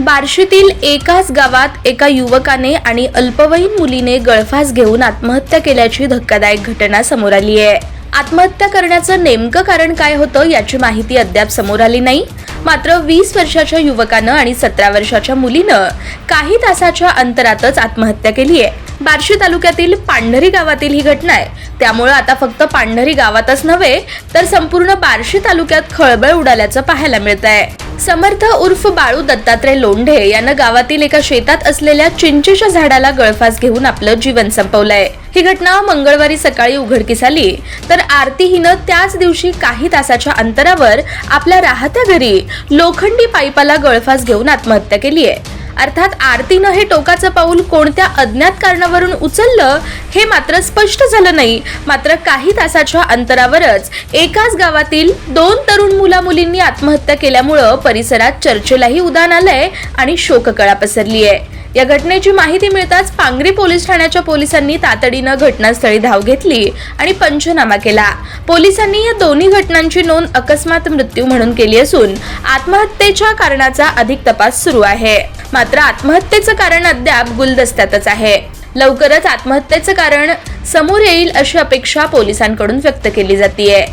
बार्शीतील एकाच गावात एका युवकाने आणि अल्पवयीन मुलीने गळफास घेऊन आत्महत्या केल्याची धक्कादायक घटना समोर आली आहे. आत्महत्या करण्याचं नेमकं कारण काय होतं याची माहिती अद्याप समोर आली नाही. मात्र वीस वर्षाच्या युवकानं आणि सतरा वर्षाच्या मुलीनं काही तासाच्या अंतरातच आत्महत्या केली आहे. बार्शी तालुक्यातील पांढरी गावातील ही घटना आहे. त्यामुळं आता फक्त पांढरी गावातच नव्हे तर संपूर्ण बार्शी तालुक्यात खळबळ उडाल्याचं पाहायला मिळत आहे समर्थ उर्फ बाळू दत्तात्रय लोंढे यानं गावातील एका शेतात असलेल्या चिंचेच्या झाडाला गळफास घेऊन आपलं जीवन संपवलंय. ही घटना मंगळवारी सकाळी उघडकीस आली. तर आरती हिनं त्याच दिवशी काही तासाच्या अंतरावर आपल्या राहत्या घरी लोखंडी पाईपाला गळफास घेऊन आत्महत्या केली आहे अर्थात आरतीनं हे टोकाचं पाऊल कोणत्या अज्ञात कारणावरून उचललं हे मात्र स्पष्ट झालं नाही. मात्र काही तासाच्या अंतरावरच एकाच गावातील दोन तरुण मुला मुलींनी आत्महत्या केल्यामुळं परिसरात चर्चेलाही उदान आलंय आणि शोककळा पसरली आहे या घटनेची माहिती मिळताच पांगरी पोलीस ठाण्याच्या पोलिसांनी तातडीनं घटनास्थळी धाव घेतली आणि पंचनामा केला. पोलिसांनी या दोन्ही घटनांची नोंद अकस्मात मृत्यू म्हणून केली असून आत्महत्येच्या कारणाचा अधिक तपास सुरू आहे. मात्र आत्महत्येचं कारण अद्याप गुलदस्त्यातच आहे. लवकरच आत्महत्येचं कारण समोर येईल अशी अपेक्षा पोलिसांकडून व्यक्त केली जाते